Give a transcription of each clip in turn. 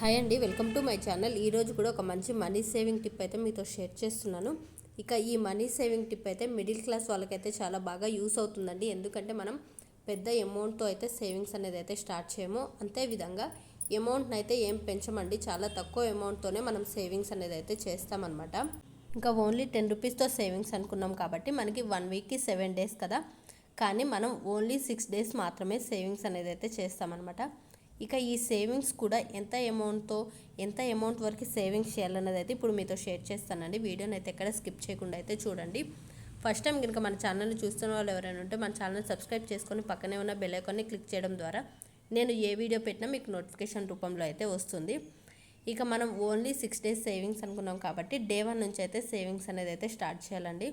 Hi అండి welcome to my channel. ఈరోజు కూడా ఒక మంచి మనీ సేవింగ్ టిప్ అయితే మీతో షేర్ చేస్తున్నాను. ఇక ఈ మనీ సేవింగ్ టిప్ అయితే మిడిల్ క్లాస్ వాళ్ళకైతే చాలా బాగా యూస్ అవుతుందండి. ఎందుకంటే మనం పెద్ద అమౌంట్తో అయితే సేవింగ్స్ అనేది అయితే స్టార్ట్ చేయము. అంతేవిధంగా అమౌంట్ని అయితే ఏం పెంచమండి? చాలా తక్కువ అమౌంట్తోనే మనం సేవింగ్స్ అనేది అయితే చేస్తామన్నమాట. ఇంకా ఓన్లీ టెన్ రూపీస్తో సేవింగ్స్ అనుకున్నాం కాబట్టి మనకి వన్ వీక్కి సెవెన్ డేస్ కదా. కానీ మనం ఓన్లీ సిక్స్ డేస్ మాత్రమే సేవింగ్స్ అనేది అయితే చేస్తామన్నమాట. ఇక ఈ సేవింగ్స్ కూడా ఎంత అమౌంట్తో ఎంత అమౌంట్ వరకు సేవింగ్స్ చేయాలన్నది అయితే ఇప్పుడు మీతో షేర్ చేస్తానండి. వీడియోని అయితే ఎక్కడ స్కిప్ చేయకుండా అయితే చూడండి. ఫస్ట్ టైం కనుక మన ఛానల్ని చూస్తున్న వాళ్ళు ఎవరైనా ఉంటే మన ఛానల్ సబ్స్క్రైబ్ చేసుకొని పక్కనే ఉన్న బెల్ ఐకాన్ని క్లిక్ చేయడం ద్వారా నేను ఏ వీడియో పెట్టినా మీకు నోటిఫికేషన్ రూపంలో అయితే వస్తుంది. ఇక మనం ఓన్లీ సిక్స్ డేస్ సేవింగ్స్ అనుకున్నాం కాబట్టి డే వన్ నుంచి అయితే సేవింగ్స్ అనేది అయితే స్టార్ట్ చేయాలండి.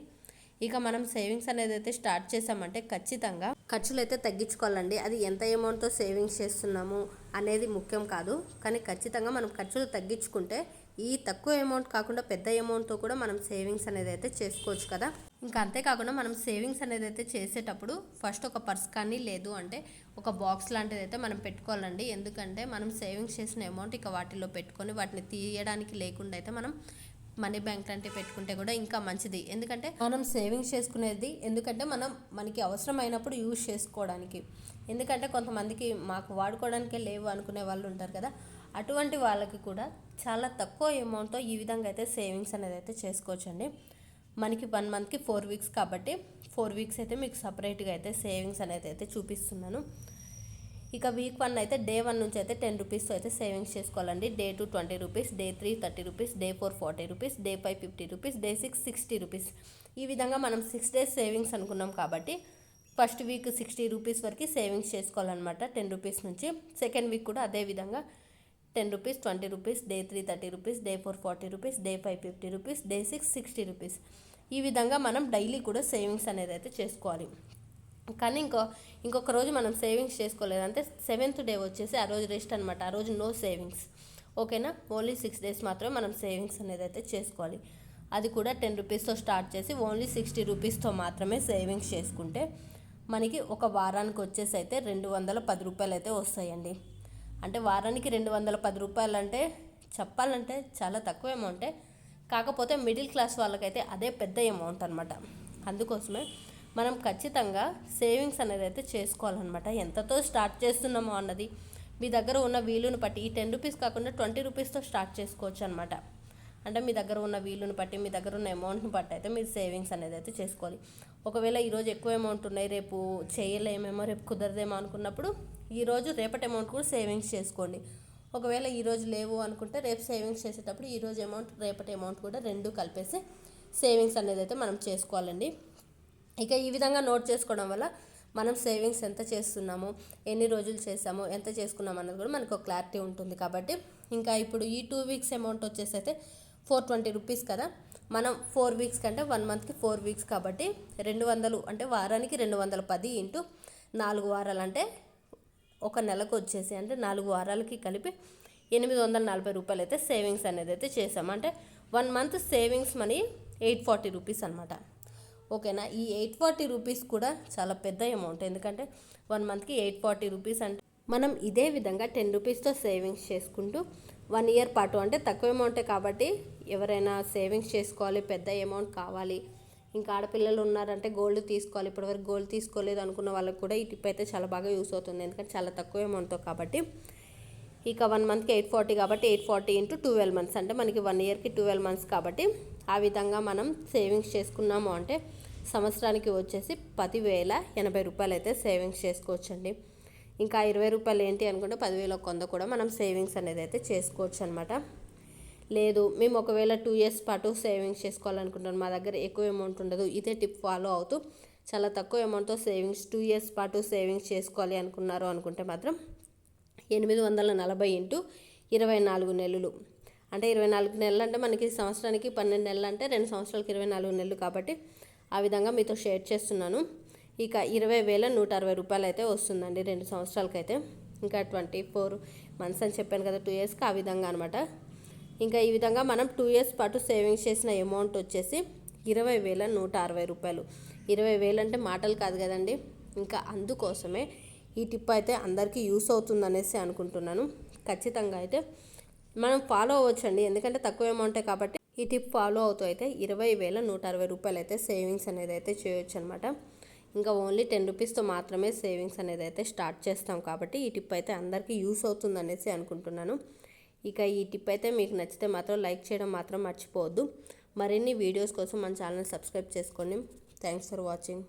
ఇక మనం సేవింగ్స్ అనేది అయితే స్టార్ట్ చేసామంటే ఖచ్చితంగా ఖర్చులు అయితే తగ్గించుకోవాలండి. అది ఎంత అమౌంట్తో సేవింగ్స్ చేస్తున్నాము అనేది ముఖ్యం కాదు. కానీ ఖచ్చితంగా మనం ఖర్చులు తగ్గించుకుంటే ఈ తక్కువ అమౌంట్ కాకుండా పెద్ద అమౌంట్తో కూడా మనం సేవింగ్స్ అనేది అయితే చేసుకోవచ్చు కదా. ఇంకా అంతేకాకుండా మనం సేవింగ్స్ అనేది అయితే చేసేటప్పుడు ఫస్ట్ ఒక పర్స్ కానీ లేదు అంటే ఒక బాక్స్ లాంటిది అయితే మనం పెట్టుకోవాలండి. ఎందుకంటే మనం సేవింగ్స్ చేసిన అమౌంట్ ఇక వాటిలో పెట్టుకొని వాటిని తీయడానికి లేకుండా అయితే మనం మనీ బ్యాంక్ అంటే పెట్టుకుంటే కూడా ఇంకా మంచిది. ఎందుకంటే మనం సేవింగ్స్ చేసుకునేది ఎందుకంటే మనం మనకి అవసరమైనప్పుడు యూజ్ చేసుకోవడానికి. ఎందుకంటే కొంతమందికి మాకు వాడుకోవడానికే లేవు అనుకునే వాళ్ళు ఉంటారు కదా అటువంటి వాళ్ళకి కూడా చాలా తక్కువ అమౌంట్తో ఈ విధంగా అయితే సేవింగ్స్ అనేది అయితే చేసుకోవచ్చండి. మనకి వన్ మంత్కి ఫోర్ వీక్స్ కాబట్టి ఫోర్ వీక్స్ అయితే మీకు సపరేట్గా అయితే సేవింగ్స్ అనేది అయితే చూపిస్తున్నాను. ఇక వీక్ వన్ అయితే డే వన్ నుంచి అయితే టెన్ రూపీస్ అయితే సేవింగ్స్ చేసుకోవాలండి. Day two twenty rupees day three thirty rupees day four forty rupees day five fifty rupees day six sixty rupees. ఈ విధంగా మనం సిక్స్ డేస్ సేవింగ్స్ అనుకున్నాం కాబట్టి ఫస్ట్ వీక్ సిక్స్టీ రూపీస్ వరకు సేవింగ్స్ చేసుకోవాలన్నమాట ten rupees నుంచి. Second week కూడా అదే విధంగా ten rupees twenty rupees day three thirty rupees day four forty rupees day five fifty rupees day six sixty rupees. ఈ విధంగా మనం డైలీ కూడా సేవింగ్స్ అనేది అయితే చేసుకోవాలి. కానీ ఇంకో ఇంకొక రోజు మనం సేవింగ్స్ చేసుకోలేదు. అంటే సెవెంత్ డే వచ్చేసి ఆ రోజు రెస్ట్ అనమాట ఆ రోజు నో సేవింగ్స్. ఓకేనా? ఓన్లీ సిక్స్ డేస్ మాత్రమే మనం సేవింగ్స్ అనేది అయితే చేసుకోవాలి. అది కూడా టెన్ రూపీస్తో స్టార్ట్ చేసి ఓన్లీ సిక్స్టీ రూపీస్తో మాత్రమే సేవింగ్స్ చేసుకుంటే మనకి ఒక వారానికి వచ్చేసి అయితే రెండు వందల పది రూపాయలు అయితే వస్తాయండి. అంటే వారానికి రెండు వందల పది రూపాయలు అంటే చెప్పాలంటే చాలా తక్కువ అమౌంటే కాకపోతే మిడిల్ క్లాస్ వాళ్ళకైతే అదే పెద్ద అమౌంట్ అనమాట అందుకోసమే మనం ఖచ్చితంగా సేవింగ్స్ అనేది అయితే చేసుకోవాలన్నమాట. ఎంతతో స్టార్ట్ చేస్తున్నామో అన్నది. మీ దగ్గర ఉన్న వీలును బట్టి ఈ టెన్ రూపీస్ కాకుండా ట్వంటీ రూపీస్తో స్టార్ట్ చేసుకోవచ్చు అనమాట అంటే మీ దగ్గర ఉన్న వీలుని బట్టి మీ దగ్గర ఉన్న అమౌంట్ని బట్టి అయితే మీరు సేవింగ్స్ అనేది అయితే చేసుకోవాలి. ఒకవేళ ఈరోజు ఎక్కువ అమౌంట్ ఉన్నాయి రేపు చేయలేమేమో రేపు కుదరదేమో అనుకున్నప్పుడు ఈరోజు రేపటి అమౌంట్ కూడా సేవింగ్స్ చేసుకోండి. ఒకవేళ ఈరోజు లేవు అనుకుంటే రేపు సేవింగ్స్ చేసేటప్పుడు ఈరోజు అమౌంట్ రేపటి అమౌంట్ కూడా రెండు కలిపేసి సేవింగ్స్ అనేది అయితే మనం చేసుకోవాలండి. ఇక ఈ విధంగా నోట్ చేసుకోవడం వల్ల మనం సేవింగ్స్ ఎంత చేస్తున్నాము ఎన్ని రోజులు చేసాము ఎంత చేసుకున్నాం అన్నది కూడా మనకు ఒక క్లారిటీ ఉంటుంది. కాబట్టి ఇంకా ఇప్పుడు ఈ టూ వీక్స్ అమౌంట్ వచ్చేసి అయితే ఫోర్ ట్వంటీ రూపీస్ కదా. మనం ఫోర్ వీక్స్ కంటే వన్ మంత్కి ఫోర్ వీక్స్ కాబట్టి రెండు వందలు అంటే వారానికి రెండు వందల పది ఇంటూ నాలుగు వారాలు అంటే ఒక నెలకు వచ్చేసి అంటే నాలుగు వారాలకి కలిపి ఎనిమిది వందల నలభై రూపాయలు అయితే సేవింగ్స్ అనేది అయితే చేసాం అంటే one month savings money eight forty rupees అనమాట ఓకేనా? ఈ ఎయిట్ ఫార్టీ రూపీస్ కూడా చాలా పెద్ద అమౌంట్ ఎందుకంటే వన్ మంత్కి ఎయిట్ ఫార్టీ రూపీస్ అంటే. మనం ఇదే విధంగా టెన్ రూపీస్తో సేవింగ్స్ చేసుకుంటూ వన్ ఇయర్ పాటు అంటే తక్కువ అమౌంటే కాబట్టి ఎవరైనా సేవింగ్స్ చేసుకోవాలి పెద్ద అమౌంట్ కావాలి. ఇంకా ఆడపిల్లలు ఉన్నారంటే గోల్డ్ తీసుకోవాలి. ఇప్పటివరకు గోల్డ్ తీసుకోలేదు అనుకున్న వాళ్ళకి కూడా ఈ టిప్ అయితే చాలా బాగా యూస్ అవుతుంది. ఎందుకంటే చాలా తక్కువ అమౌంట్తో కాబట్టి ఇక వన్ మంత్కి ఎయిట్ ఫార్టీ కాబట్టి eight forty into twelve months అంటే మనకి వన్ ఇయర్కి ట్వెల్వ్ మంత్స్ కాబట్టి ఆ విధంగా మనం సేవింగ్స్ చేసుకున్నాము అంటే సంవత్సరానికి వచ్చేసి పదివేల ఎనభై రూపాయలు అయితే సేవింగ్స్ చేసుకోవచ్చండి. ఇంకా ఇరవై రూపాయలు ఏంటి అనుకుంటే పదివేల కొంద కూడా మనం సేవింగ్స్ అనేది అయితే చేసుకోవచ్చు అనమాట లేదు మేము ఒకవేళ టూ ఇయర్స్ పాటు సేవింగ్స్ చేసుకోవాలనుకుంటున్నాం మా దగ్గర ఎక్కువ అమౌంట్ ఉండదు ఇదే టిప్ ఫాలో అవుతూ చాలా తక్కువ అమౌంట్తో సేవింగ్స్ టూ ఇయర్స్ పాటు సేవింగ్స్ చేసుకోవాలి అనుకున్నారు అనుకుంటే మాత్రం ఎనిమిది వందల నలభై ఇంటూ ఇరవై నాలుగు నెలలు. అంటే ఇరవై నాలుగు నెలలు అంటే మనకి సంవత్సరానికి పన్నెండు నెలలు అంటే రెండు సంవత్సరాలకి ఇరవై నాలుగు నెలలు కాబట్టి ఆ విధంగా మీతో షేర్ చేస్తున్నాను. ఇక ఇరవై వేల నూట అరవై రూపాయలు అయితే వస్తుందండి రెండు సంవత్సరాలకైతే. ఇంకా ట్వంటీ ఫోర్ మంత్స్ అని చెప్పాను కదా టూ ఇయర్స్కి ఆ విధంగా అనమాట ఇంకా ఈ విధంగా మనం టూ ఇయర్స్ పాటు సేవింగ్స్ చేసిన అమౌంట్ వచ్చేసి ఇరవై వేల నూట అరవై రూపాయలు. ఇరవై వేలు అంటే మాటలు కాదు కదండి. ఇంకా అందుకోసమే ఈ టిప్ అయితే అందరికీ యూస్ అవుతుంది అనేసి అనుకుంటున్నాను. ఖచ్చితంగా అయితే మనం ఫాలో అవ్వచ్చండి. ఎందుకంటే తక్కువ అమౌంటే కాబట్టి ఈ టిప్ ఫాలో అవుతూ అయితే ఇరవై వేల నూట అరవై రూపాయలు అయితే సేవింగ్స్ అనేది అయితే చేయొచ్చు అనమాట ఇంకా ఓన్లీ టెన్ రూపీస్తో మాత్రమే సేవింగ్స్ అనేది అయితే స్టార్ట్ చేస్తాం కాబట్టి ఈ టిప్ అయితే అందరికీ యూస్ అవుతుంది అనేసి అనుకుంటున్నాను. ఇక ఈ టిప్ అయితే మీకు నచ్చితే మాత్రం లైక్ చేయడం మాత్రం మర్చిపోవద్దు. మరిన్ని వీడియోస్ కోసం మన ఛానల్ సబ్స్క్రైబ్ చేసుకోండి. Thanks for watching.